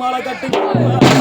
மாலை கட்டு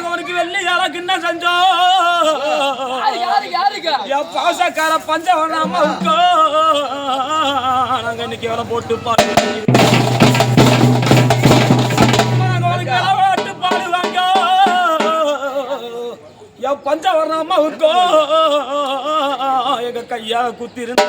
அவனுக்கு வெள்ளி கிண்ண செஞ்சோ? என் பாசக்கார பஞ்சவனாம நாங்க இன்னைக்கு எவ்வளவு போட்டு பாடுவாங்க என் பஞ்சவரணம் இருக்கோ எங்க கையா குத்திருந்தா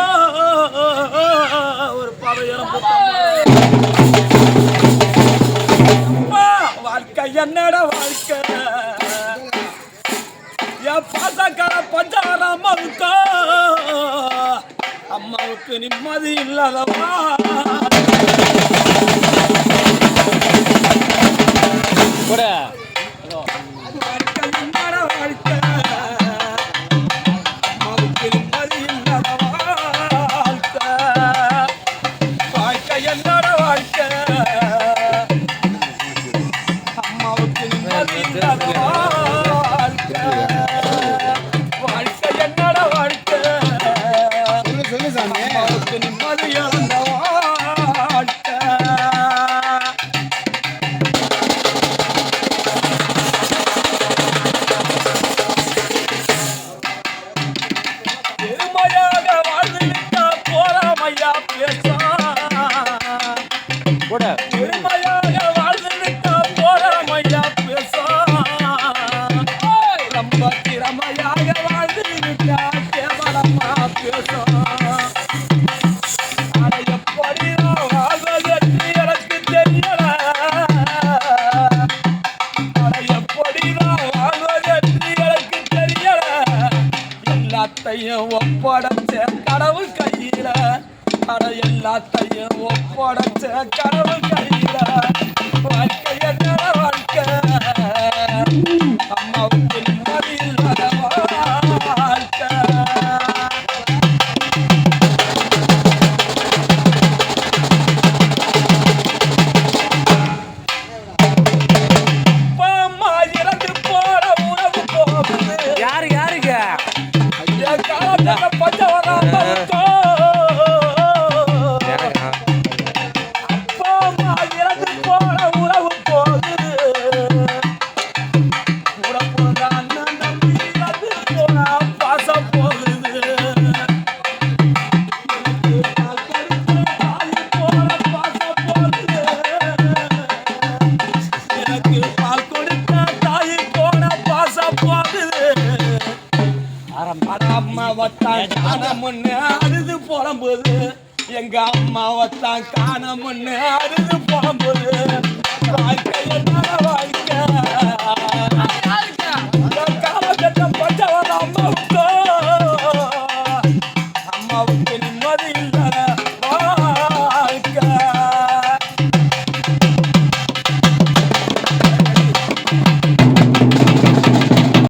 என் பாசக்கார பஞ்சார அம்மாவுக்கோ அம்மாவுக்கு நிம்மதி இல்லாதவா கூட வாழ்க்கை என்னோட வாழ்க்கை. எல்லாத்தையும் ஒப்படைச்ச கடவுள் கையில. அட எல்லாத்தையும் ஒப்படைச்ச கடவுள் கையில. வாழ்க்கை என்ன வாழ்க்கை. அம்மாவுக்கு பச்சை காணமுன்னு அழுது புலம்புது. எங்க அம்மாவை தான் காணமுன்னு அழுது புலம்புது. வாழ்க்கையை